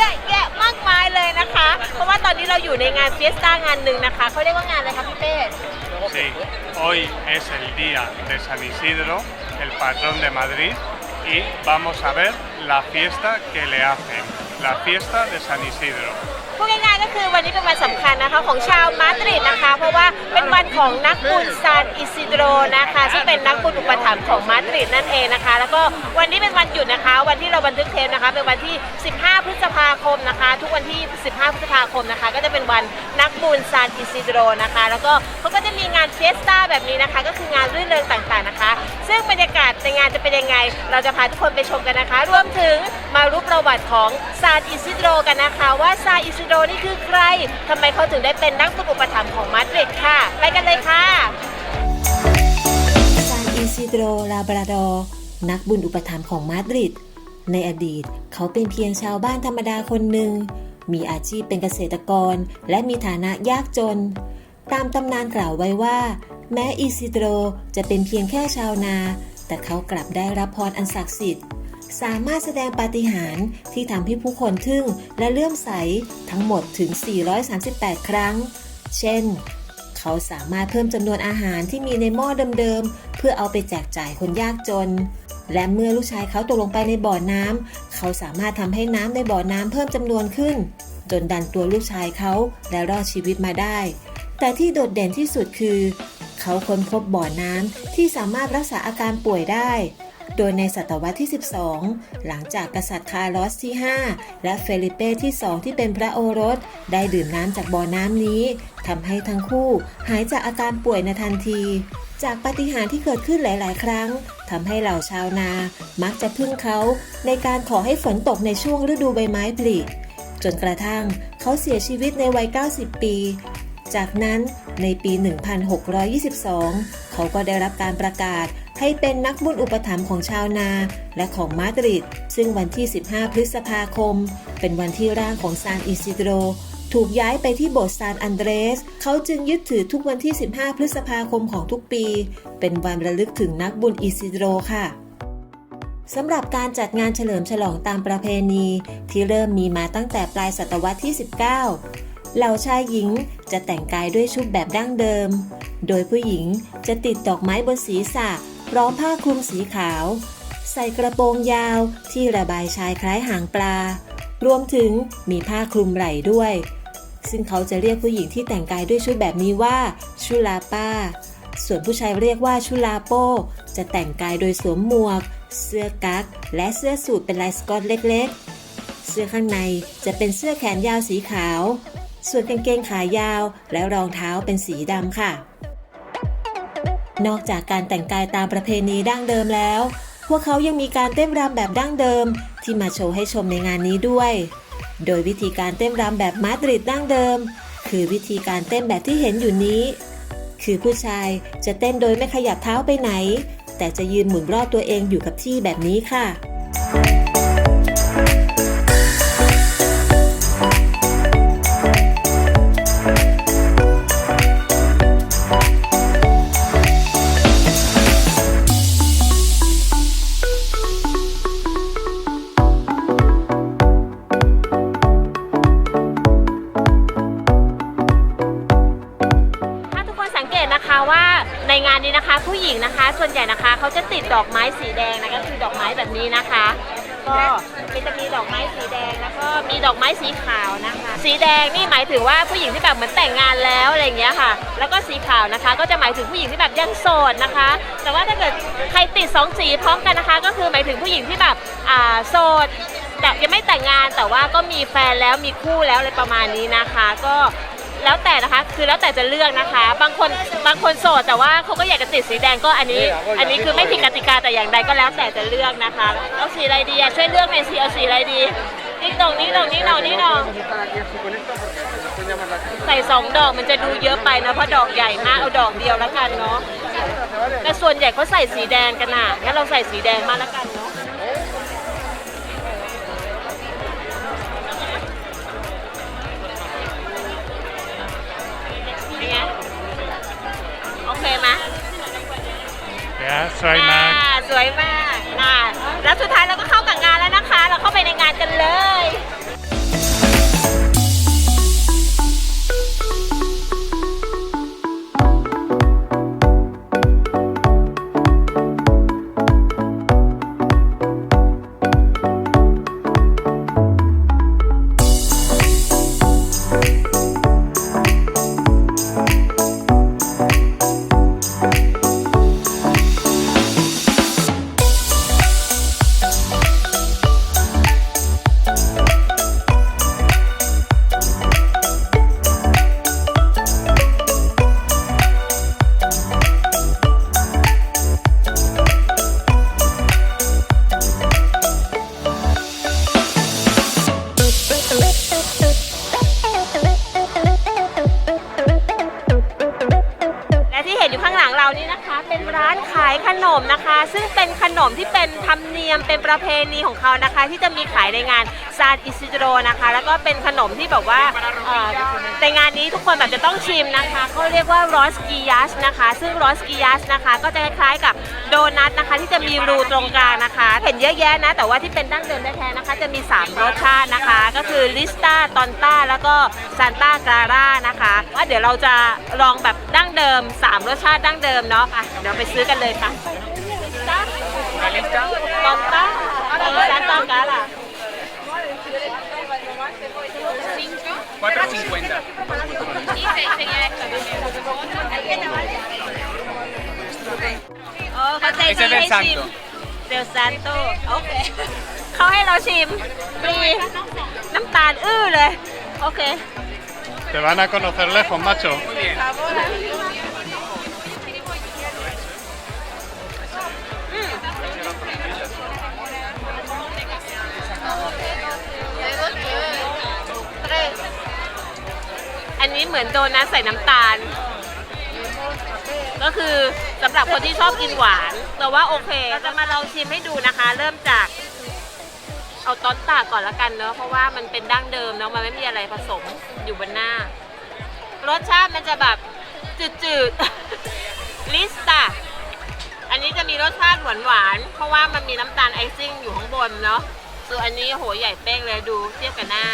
เยอะแยะมากมายเลยนะคะ เพราะว่าตอนนี้เราอยู่ในงานเฟียสต้างานหนึ่งนะคะเขาเรียกว่างานอะไรคะพี่เป้ Sí, hoy es el día de San Isidro, el patrón de Madrid, y vamos a ver la fiesta que le hacen, la fiesta de San Isidro. พูดง่ายๆก็คือวันนี้เป็นวันสำคัญนะคะของชาวมาดริดนะคะ เพราะว่าเป็นวัน ของนักบุญซานอิซิโดรนะคะ ซึ่งเป็นนักบุญอุปถัมภ์ของมาดริดนั่นเองนะคะ แล้วก็วันนี้เป็นวันหยุดนะคะ วันที่เราบันทึกเทปนะคะเป็นวันที่ 15 พฤษภาคมนะคะ ทุกวันที่ 15 พฤษภาคมนะคะ ก็จะเป็นวันนักบุญซานอิซิโดรนะคะ แล้วก็เขาก็จะมีงานเฟสตาแบบนี้นะคะ ก็คืองานรื่นเริงต่างๆนะคะ ซึ่งบรรยากาศในงานจะเป็นยังไง เราจะพาทุกคนไปชมกันนะคะ รวมถึงมารู้ประวัติของซานอิซิโดรกันนะคะ ว่าซานอิซิโดรนี่คือใครทำไมเขาถึงได้เป็นนักบุญอุป อิซิโดรลาบราดอร์นักบุญอุปถัมภ์ของมาดริด ในอดีตเขาเป็นเพียงชาวบ้านธรรมดาคนหนึ่ง มีอาชีพเป็นเกษตรกร และมีฐานะยากจน ตามตำนานกล่าวไว้ว่า แม้อิซิโดรจะเป็นเพียงแค่ชาวนา แต่เขากลับได้รับพรอันศักดิ์สิทธิ์ สามารถแสดงปาฏิหาริย์ที่ทำให้ผู้คนทึ่งและเลื่อมใสทั้งหมดถึง 438 ครั้ง เช่น เขาสามารถเพิ่มจำนวนอาหารที่มีในหม้อเดิมๆ เพื่อเอาไปแจกจ่ายคนยากจน และเมื่อลูกชายเขาตกลงไปในบ่อน้ำเขาสามารถทำให้น้ำในบ่อน้ำเพิ่มจำนวนขึ้น จนดันตัวลูกชายเขาและรอดชีวิตมาได้ แต่ที่โดดเด่นที่สุดคือ เขาค้นพบบ่อน้ำที่สามารถรักษาอาการป่วยได้ โดยในศตวรรษที่ 12 หลังจากกษัตริย์คาร์ลอสที่ 5 และเฟลิเป้ที่ 2 ที่เป็นพระโอรส ได้ดื่มน้ำจากบ่อน้ำนี้ทำให้ทั้งคู่หายจากอาการป่วยในทันที จากปาฏิหาริย์ที่เกิดขึ้นหลาย ๆ ครั้งทำให้เหล่าชาวนา มักจะพึ่งเขาในการขอให้ฝนตกในช่วงฤดูใบไม้ผลิจนกระทั่งเขาเสียชีวิตในวัย 90 ปี จากนั้นในปี 1622 เขาก็ได้รับการประกาศให้เป็นนักบุญอุปถัมภ์ของชาวนาและของมาดริด ซึ่งวันที่ 15 พฤษภาคม เป็นวันที่ร่างของซานอิซิโดรถูกย้ายไปที่โบสถ์ซานอันเดรส เขาจึงยึดถือทุกวันที่ 15 พฤษภาคมของทุกปี เป็นวันระลึกถึงนักบุญอิซิโดรค่ะสำหรับการจัดงานเฉลิมฉลองตามประเพณี ที่เริ่มมีมาตั้งแต่ปลายศตวรรษที่ 19 เหล่าชายหญิงจะแต่งกายด้วยชุดแบบดั้งเดิม โดยผู้หญิงจะติดดอกไม้บนศีรษะพร้อมผ้าคลุมสีขาว ใส่กระโปรงยาวที่ระบายชายคล้ายหางปลา รวมถึงมีผ้าคลุมไหล่ด้วย ซึ่งเขาจะเรียกผู้หญิงที่แต่งกายด้วยชุดแบบนี้ว่าชุลาป้า ส่วนผู้ชายเรียกว่าชุลาโป จะแต่งกายโดยสวมหมวก เสื้อกั๊กและเสื้อสูทเป็นลายสกอตเล็กๆ เสื้อข้างในจะเป็นเสื้อแขนยาวสีขาว ส่วนกางเกงขายาวและรองเท้าเป็นสีดำค่ะ นอกจากการแต่งกายตามประเพณีดั้งเดิมแล้ว พวกเขายังมีการเต้นรำแบบดั้งเดิม ที่มาโชว์ให้ชมในงานนี้ด้วย โดยวิธีการเต้นรำแบบมาดริดดั้งเดิม คือวิธีการเต้นแบบที่เห็นอยู่นี้ คือผู้ชายจะเต้นโดยไม่ขยับเท้าไปไหน แต่จะยืนหมุนรอบตัวเองอยู่กับที่แบบนี้ค่ะ ดอกไม้สีแดงนะก็คือดอกไม้แบบนี้นะคะ ก็มีจะมีดอกไม้สีแดงแล้วก็มีดอกไม้สีขาวนะคะ สีแดงนี่หมายถึงว่าผู้หญิงที่แบบเหมือนแต่งงานแล้วอะไรอย่างเงี้ยค่ะ แล้วก็สีขาวนะคะ ก็จะหมายถึงผู้หญิงที่แบบยังโสดนะคะ แต่ว่าถ้าเกิดใครติดสองสีพร้อมกันนะคะ ก็คือหมายถึงผู้หญิงที่แบบอ่าโสดแต่ยังไม่แต่งงานแต่ว่าก็มีแฟนแล้วมีคู่แล้วอะไรประมาณนี้นะคะ ก็ แล้วแต่นะคะคือแล้วแต่จะเลือกนะคะ บางคนบางคนโสดแต่ว่าเขาก็อยากจะติดสีแดงก็อันนี้ อันนี้คือไม่ผิดกติกาแต่อย่างใดก็แล้วแต่จะเลือกนะคะเอาสีอะไรดีอะช่วยเลือกหน่อยสิเอาสีอะไรดีนี่ดอกนี้ดอกนี้ดอกนี้ดอกใส่สองดอกมันจะดูเยอะไปนะเพราะดอกใหญ่มากเอาดอกเดียวแล้วกันเนาะแต่ส่วนใหญ่เขาใส่สีแดงกันน่ะงั้นเราใส่สีแดงมาแล้วกันเนาะ เป็นไงโอเคไหม ¿Qué Ya, soy อ่า Max. สวยมากน่าแล้วสุดท้ายเราก็เข้ากับงานแล้วนะคะ เราเข้าไปในงานกันเลย นขนมที่เป็นธรรมเนียมเป็นประเพณีของเขานะคะ ที่จะมีขายในงานซานอิซิโดรนะคะ แล้วก็เป็นขนมที่แบบว่าเอ่อในงานนี้ทุกคนแบบจะต้องชิมนะคะเขาเรียกว่ารอสกิยัสนะคะ ซึ่งรอสกิยัสนะคะ ก็จะคล้ายๆกับโดนัทนะคะ ที่จะมีรูตรงกลางนะคะ เห็นเยอะแยะนะ แต่ว่าที่เป็นดั้งเดิมแท้ๆนะคะ จะมี 3 รสชาตินะคะ ก็คือลิสตาตอนต้าแล้วก็ซานต้ากราร่านะคะว่าเดี๋ยวเราจะลองแบบดั้งเดิม 3 รสชาติดั้งเดิมเนาะอะเดี๋ยวไปซื้อกันเลยค่ะ ตอนต้าซานต้ากราร่าโอ้เขาใจดีให้ชิม เดลซานโตโอเคเขาให้เราชิมฟรีน้ำตาลอื้อเลย โอเค Te van a conocer lejos, macho. อัน นี้เหมือนโดนัทใส่น้ำตาล ก็คือสำหรับคนที่ชอบกินหวาน แต่ว่าโอเคเราจะมาลองชิมให้ดูนะคะ เริ่มจาก เอาต้นตากก่อนละกันเนาะเพราะว่ามันเป็นดั้งเดิมเนาะมันไม่มีอะไรผสมอยู่บนหน้า รสชาติมันจะแบบจืดๆ ลิสตาอันนี้จะมีรสชาติหวานหวานๆเพราะว่ามันมีน้ำตาลไอซิ่งอยู่ข้างบนเนาะส่วนอันนี้โหใหญ่เป้งเลยดูเทียบกับหน้า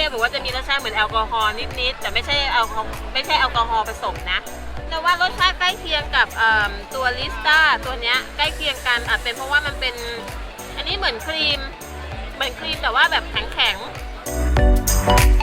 พี่บอกว่าจะมีรสชาติเหมือนแอลกอฮอล์นิดๆแต่ไม่ใช่แอลกอฮอล์ไม่ใช่แอลกอฮอล์ผสมนะแต่ว่ารสชาติใกล้เคียงกับตัวลิสตาตัวเนี้ยใกล้เคียงกันอาจเป็นเพราะว่ามันเป็นอันนี้เหมือนครีมเหมือนครีมแต่ว่าแบบแข็งๆ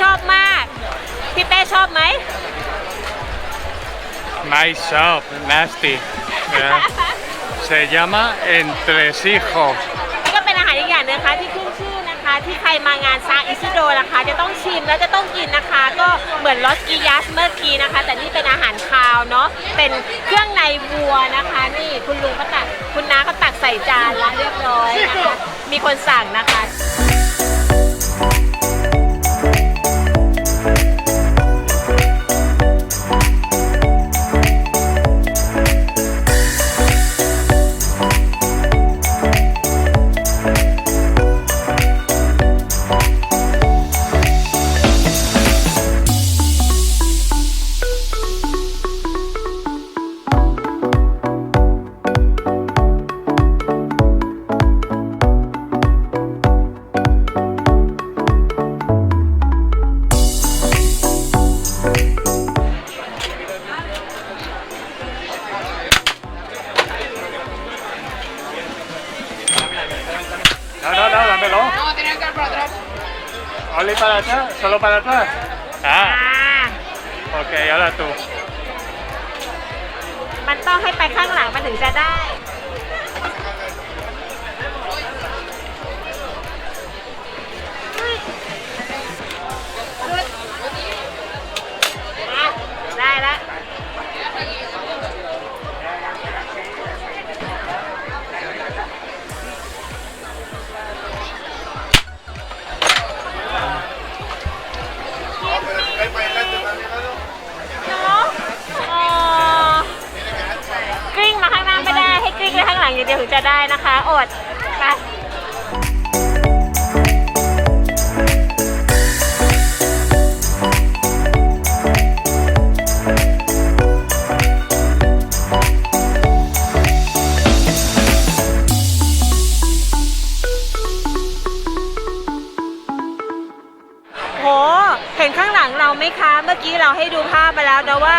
ชอบมาก พี่เป้ชอบไหม Nice shop, nasty. Yeah. Se llama Entresijos. นี่ก็เป็นอาหารอีกอย่างหนึงนะคะที่ขึ้นชื่อนะคะ ที่ใครมางานซาอิซิโดนะคะ จะต้องชิมแล้วจะต้องกินนะคะ ก็เหมือนลอสกิยัสเมื่อกี้นะคะ แต่นี่เป็นอาหารคาวเนาะเป็นเครื่องในวัวนะคะ นี่คุณลุงเขาตักคุณน้าเขาตักใส่จานแล้วเรียบร้อยนะคะมีคนสั่งนะคะ Saludos para todas. ไปโห เห็นข้างหลังเราไหมคะ เมื่อกี้เราให้ดูภาพไปแล้วนะว่า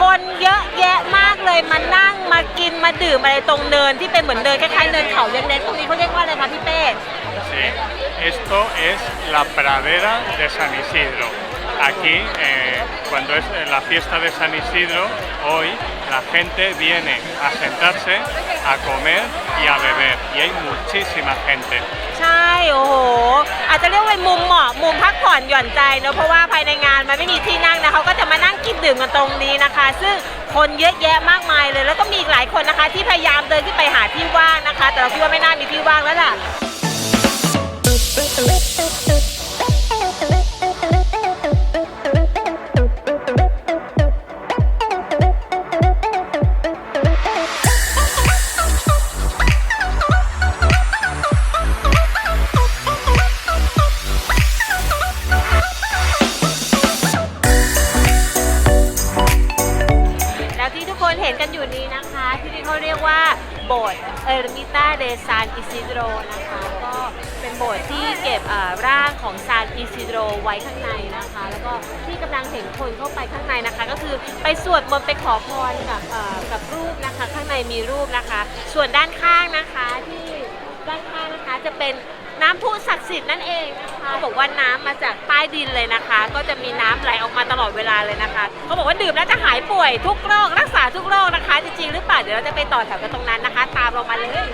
คนเยอะแยะมาก เลยมานั่งมากินมาดื่มอะไรตรงเนินที่เป็นเหมือนเนินคล้ายๆเนินเขาเล็กๆตรงนี้เขาเรียกว่าอะไรคะพี่เป้ Sí, esto es la pradera de San Isidro. Aquí, eh, cuando es la fiesta de San Isidro, hoy la gente viene a sentarse, a comer y a beber. Y hay muchísima gente. ใช่ โอ้โห อาจจะเรียกว่าเป็นมุมเหมาะ มุมพักผ่อนหย่อนใจเนอะเพราะว่าภายในงานมันไม่มีที่นั่งนะเขาก็จะมานั่งกินดื่มกันตรงนี้นะคะ ซึ่งคนเยอะแยะมากมายเลย แล้วก็มีอีกหลายคนนะคะ ที่พยายามเดินขึ้นไปหาที่ว่างนะคะ แต่เราคิดว่าไม่น่ามีที่ว่างแล้วล่ะแล้ว อยู่นี้นะคะ ที่นี่เขาเรียกว่าโบสถ์เออร์มิต้าเดซานอิซิโดรนะคะก็เป็นโบสถ์ที่เก็บร่างของซานอิซิโดรไว้ข้างในนะคะ แล้วก็ที่กำลังเห็นคนเข้าไปข้างในนะคะ ก็คือไปสวดมนต์ไปขอพรกับกับรูปนะคะ ข้างในมีรูปนะคะ ส่วนด้านข้างนะคะที่ด้านข้างนะคะจะเป็น น้ำพุศักดิ์สิทธิ์นั่นเองนะคะเขาบอกว่าน้ำมาจากใต้ดินเลยนะคะ ก็จะมีน้ำไหลออกมาตลอดเวลาเลยนะคะเขาบอกว่าดื่มแล้วจะหายป่วยทุกโรครักษาทุกโรคนะคะ จริงๆหรือเปล่าเดี๋ยวเราจะไปต่อแถวกันตรงนั้นนะคะ ตามเรามาเลย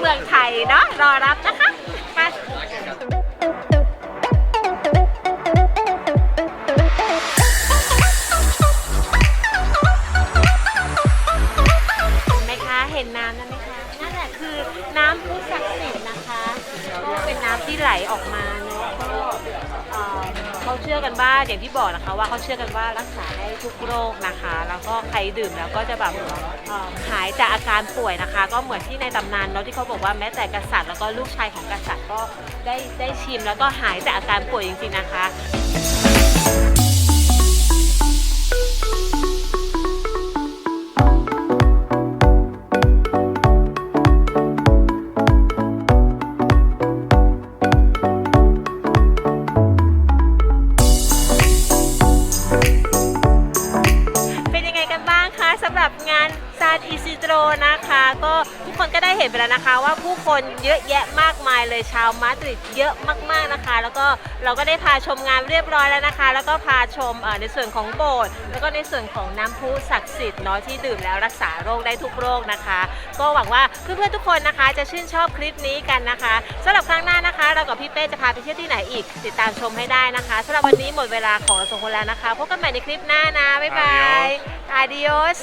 เมืองไทยเนาะรอรับนะคะไปเห็นไหมคะเห็นน้ำนั้นไหมคะนั่นแหละคือน้ำพุศักดิ์สิทธิ์นะคะก็เป็นน้ำที่ไหลออกมานะ เขาเชื่อกันว่าอย่างที่บอกนะคะ ว่าเขาเชื่อกันว่ารักษาได้ทุกโรคนะคะ แล้วก็ใครดื่มแล้วก็จะแบบเอ่อหายจากอาการป่วยนะคะ ก็เหมือนที่ในตำนานเนาะที่เขาบอกว่าแม้แต่กษัตริย์แล้วก็ลูกชายของกษัตริย์ก็ได้ได้ชิมแล้วก็หายจากอาการป่วยจริงๆนะคะ นไปแล้วนะคะ ว่าผู้คนเยอะแยะมากมายเลยชาวมาดริดเยอะมากๆนะคะ แล้วก็เราก็ได้พาชมงานเรียบร้อยแล้วนะคะ แล้วก็พาชมเอ่อในส่วนของโบสถ์แล้วก็ในส่วนของน้ำพุศักดิ์สิทธิ์เนาะที่ดื่มแล้วรักษาโรคได้ทุกโรคนะคะ ก็หวังว่าเพื่อนๆทุกคนนะคะ จะชื่นชอบคลิปนี้กันนะคะสำหรับครั้งหน้านะคะ เรากับพี่เป้จะพาไปเที่ยวที่ไหนอีก ติดตามชมให้ได้นะคะสำหรับวันนี้หมดเวลาของเราสองคนแล้วนะคะพบกันใหม่ในคลิปหน้านะบ๊ายบาย Adiós.